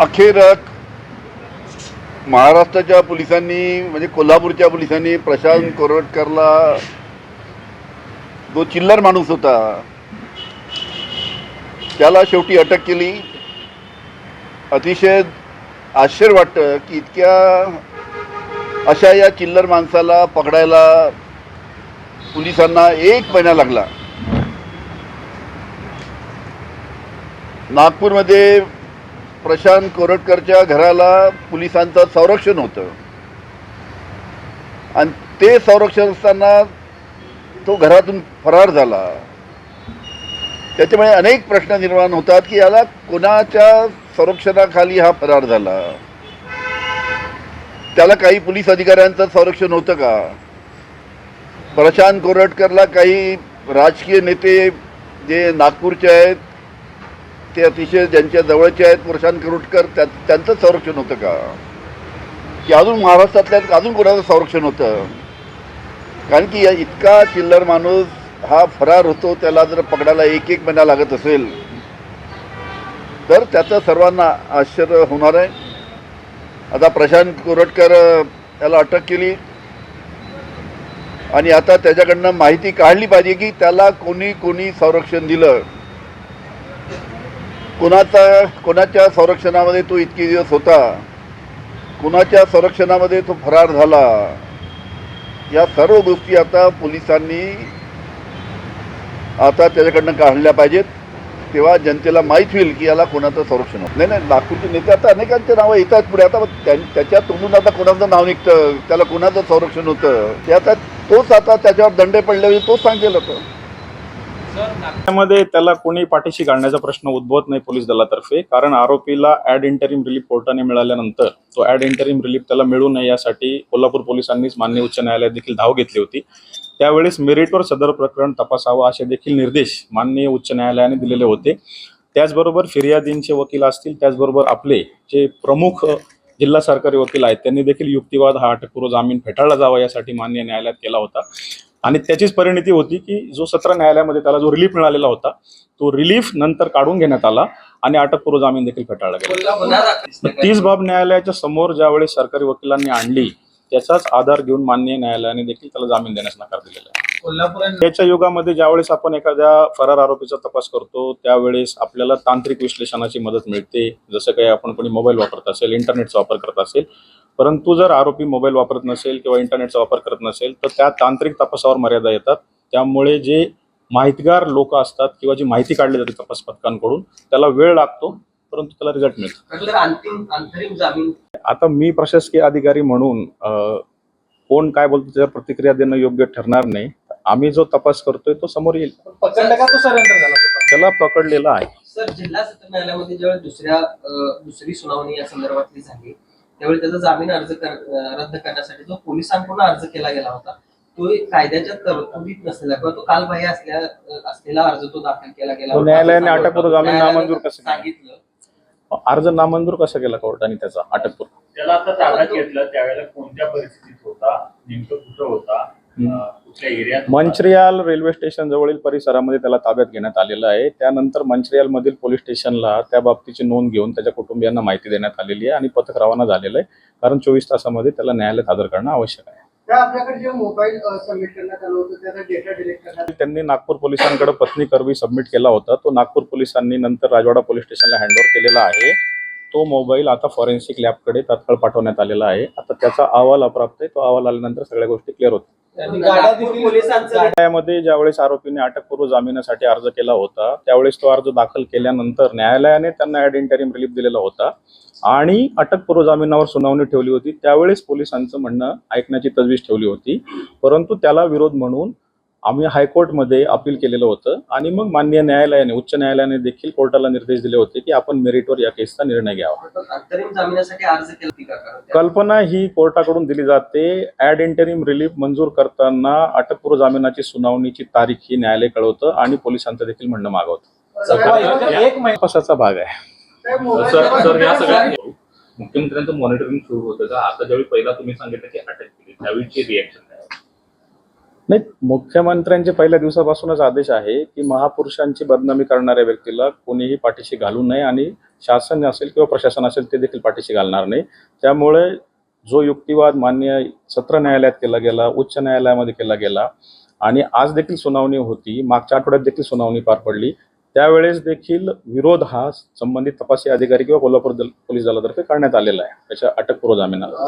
अखेर महाराष्ट्राच्या पोलिसांनी म्हणजे कोल्हापूरच्या पोलिसांनी प्रशांत कोरटकरला जो चिल्लर माणूस होता त्याला शेवटी अटक केली. अतिशय आश्चर्य वाटतं की इतक्या अशा या चिल्लर माणसाला पकडायला पोलिसांना एक महिना लागला. नागपूरमध्ये प्रशांत कोरटकरच्या घराला पोलिसांचं संरक्षण होतं. आणि ते संरक्षण असताना तो घरातून फरार झाला. त्याच्यामुळे अनेक प्रश्न निर्माण होतात की याला कोणाच्या संरक्षणाखाली हा फरार झाला? त्याला काही पोलीस अधिकाऱ्यांचं संरक्षण होतं का? प्रशांत कोरटकरला काही राजकीय नेते जे नागपूरचे आहेत ते अतिशय ज्यांच्या जवळचे आहेत प्रशांत किरुटकर त्या त्यांचं संरक्षण होतं का? की अजून महाराष्ट्रातल्या अजून कोणाचं संरक्षण होतं? कारण की या इतका चिल्लर माणूस हा फरार होतो त्याला जर पकडायला एक एक महिना लागत असेल तर त्याचं सर्वांना आश्चर्य होणार आहे. आता प्रशांत कोरटकर त्याला याला अटक केली. आणि आता त्याच्याकडनं माहिती काढली पाहिजे की त्याला कोणी कोणी संरक्षण दिलं. कोणाचा कोणाच्या संरक्षणामध्ये तो इतके दिवस होता? कुणाच्या संरक्षणामध्ये तो फरार झाला? या सर्व गोष्टी आता पोलिसांनी आता त्याच्याकडनं काढल्या पाहिजेत. तेव्हा जनतेला माहीत होईल की याला कोणाचं संरक्षण होतं. नाही नाही नागपूरचे नेते आता अनेकांचे नावं येतात पुढे. आता त्याच्या तोंडून आता कोणाचं नाव निघतं? त्याला कोणाचं संरक्षण होतं? ते आता तोच आता त्याच्यावर दंडे पडल्यावर तोच सांगेल होतं त्यामध्ये त्याला कोणी पाठीशी घालण्याचा प्रश्न उद्भवत नाही पोलीस दलातर्फे कारण आरोपीला ऍड इंटरिम रिलीफ कोर्टाने मिळाल्यानंतर तो ऍड इंटरिम रिलीफ त्याला मिळू नये यासाठी कोल्हापूर पोलिसांनीच मान्य उच्च न्यायालयात देखील धाव घेतली होती. त्यावेळेस मेरिटवर सदर प्रकरण तपासावं असे देखील निर्देश माननीय उच्च न्यायालयाने दिलेले होते. त्याचबरोबर फिर्यादींचे वकील असतील त्याचबरोबर आपले जे प्रमुख जिल्हा सरकारी वकील आहेत त्यांनी देखील युक्तिवाद हा अटकपूर्व जामीन फेटाळला जावा यासाठी मान्य न्यायालयात केला होता. आणि त्याचीच परिणती होती की जो सत्र न्यायालयामध्ये त्याला जो रिलीफ मिळालेला होता तो रिलीफ नंतर काढून घेण्यात आला आणि अटकपूर्व जामीन देखील फेटाळला गेला. तीच बाब न्यायालयाच्या समोर ज्यावेळेस सरकारी वकिलांनी आणली त्याचाच आधार घेऊन मान्य न्यायालयाने देखील त्याला जामीन देण्यास नकार दिलेला आहे. त्याच्या युगामध्ये ज्यावेळेस आपण एखाद्या फरार आरोपीचा तपास करतो त्यावेळेस आपल्याला तांत्रिक विश्लेषणाची मदत मिळते. जसं काही आपण कोणी मोबाईल वापरत असेल इंटरनेटचा वापर करत असेल परंतु जर आरोपी मोबाईल वापरत नसेल किंवा इंटरनेटचा वापर करत नसेल तर त्या तांत्रिक तपासावर मर्यादा येतात. त्यामुळे जे माहितगार लोक असतात किंवा जी माहिती काढली जाते तपास पथकांकडून त्याला वेळ लागतो परंतु त्याला रिझल्ट मिळतो. आता मी प्रशासकीय अधिकारी म्हणून कोण काय बोलतो त्याच्यावर प्रतिक्रिया देणं योग्य ठरणार नाही. आम्ही जो तपास करतोय तो समोर येईल. त्याला पकडलेला आहे. सर जिल्हा सत्र न्यायालयामध्ये जेव्हा दुसऱ्या दुसरी सुनावणी या संदर्भातली झाली त्यावेळी त्याचा जामीन अर्ज कर- रद्द करण्यासाठी जो पोलिसांकडून अर्ज केला गेला होता. तो एक कायद्याच्या तरतुदीत नसलेला किंवा तो कालबाह्य असल्या असलेला अर्ज तो दाखल केला गेला होता. न्यायालयाने अटकपूर्व जामीन नामंजूर कसं केलं? सांगितलं. अर्ज नामंजूर कसा केला कोर्टाने त्याचा? अटकपूर्व त्याला आता ताब्यात घेतलं त्यावेळेला कोणत्या परिस्थितीत होता नेमकं कुठं होता? मंचरियाल रेल्वे स्टेशन जवळील परिसरामध्ये त्याला ताब्यात घेण्यात आलेलं आहे. त्यानंतर मंचरियाल मधील पोलीस स्टेशनला त्या बाबतीची नोंद घेऊन त्याच्या कुटुंबियांना माहिती देण्यात आलेली आहे आणि पथक रवाना झालेलं आहे. कारण चोवीस तासामध्ये त्याला न्यायालयात हजर करणं आवश्यक आहे. त्या आपल्याकडे जे मोबाईल सबमिट करण्यात आलं होतं त्याचा डेटा डिलीट करण्यात त्यांनी नागपूर पोलिसांकडे पत्नी करवी सबमिट केला होता. तो नागपूर पोलिसांनी नंतर राजवाडा पोलीस स्टेशनला हँडओव्हर केलेला आहे. तो मोबाईल आता फॉरेन्सिक लॅबकडे तात्काळ पाठवण्यात आलेला आहे. आता त्याचा अहवाल अप्राप्त आहे. तो अहवाल आल्यानंतर सगळ्या गोष्टी क्लिअर होतील. न्यायालयामध्ये ज्यावेळेस आरोपीने अटकपूर्व जामिनासाठी अर्ज केला होता त्यावेळेस तो अर्ज दाखल केल्यानंतर न्यायालयाने त्यांना ऍड इंटरिम रिलीफ दिलेला होता. आणि अटकपूर्व जामिनावर सुनावणी ठेवली होती. त्यावेळेस पोलिसांचं म्हणणं ऐकण्याची तजवीज ठेवली होती. परंतु त्याला विरोध म्हणून आम्ही हायकोर्टमध्ये अपील केलेलं होतं आणि मग माननीय न्यायालयाने उच्च न्यायालयाने देखील कोर्टाला निर्देश दिले होते की आपण मेरिटवर या केसचा निर्णय घ्यावा. कल्पना ही कोर्टाकडून दिली जाते. ऍड इंटरिम रिलीफ मंजूर करताना अटकपूर्व जामिनाची सुनावणीची तारीख ही न्यायालय कळवतं आणि पोलिसांचं देखील म्हणणं मागवतं. एक महिना तपासाचा भाग आहे. मुख्यमंत्र्यांचं मॉनिटरिंग सुरू होतं का? आता ज्यावेळी पहिला तुम्ही सांगितलं की अटक केली त्यावेळीची रिॲक्शन नाही मुख्यमंत्र्यांचे पहिल्या दिवसापासूनच आदेश आहे की महापुरुषांची बदनामी करणाऱ्या व्यक्तीला कोणीही पाठीशी घालू नये आणि शासन असेल किंवा प्रशासन असेल ते देखील पाठीशी घालणार नाही. त्यामुळे जो युक्तिवाद मान्य सत्र न्यायालयात केला गेला उच्च न्यायालयामध्ये केला गेला आणि आज देखील सुनावणी होती मागच्या आठवड्यात देखील सुनावणी पार पडली त्यावेळेस देखील विरोध हा संबंधित तपासी अधिकारी किंवा कोल्हापूर पोलीस दलातर्फे करण्यात आलेला आहे. त्याच्या अटकपूर्व जामिनाला